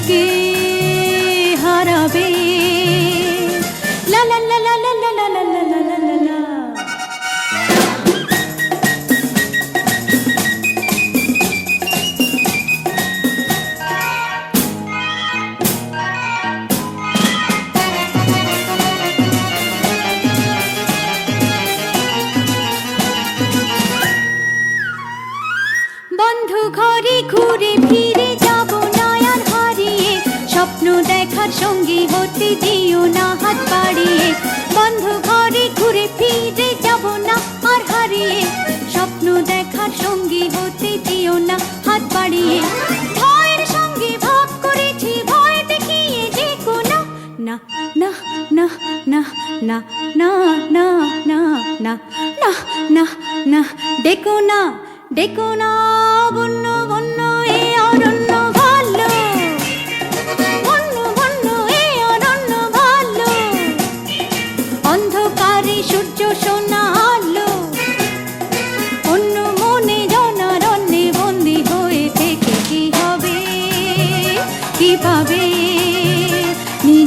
কে হারাবে ঘরে ঘুরে ফিরে দেখার সঙ্গী হতে না হাত বন্ধ ঘরে ঘুরে ফিরে যাব না আর হারিয়ে স্বপ্ন দেখার সঙ্গী হতে না হাত বাড়িয়ে ভয়ের সঙ্গে ভাব করেছি ভয় দেখিয়ে যে কোনো না না না না না না না না না না না না ডেকো না ডেকো না বন্য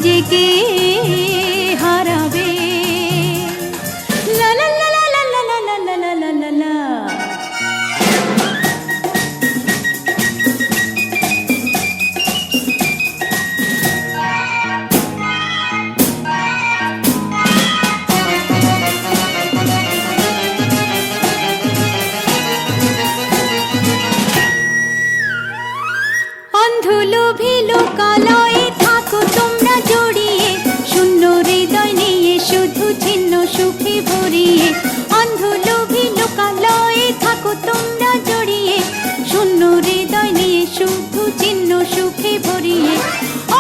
নিজেকে হারাবে ধুলো ভিলো কালো ছিন্ন সুখে ভরিয়ে অন্ধ লোভী লোকালয়ে থাকো তোমরা জড়িয়ে শূন্য হৃদয় নিয়ে শুধু চিহ্ন সুখে ভরিয়ে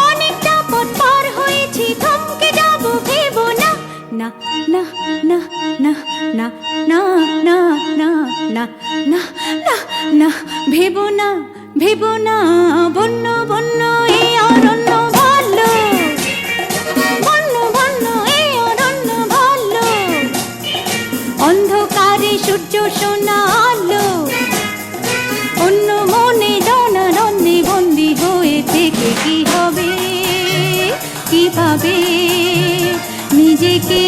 অনেকটা পথ পার হয়েছি থমকে যাব ভেবো না না না না না না না না না না না না ভেবো না ভেবো না বন্য বন্য নিজেকে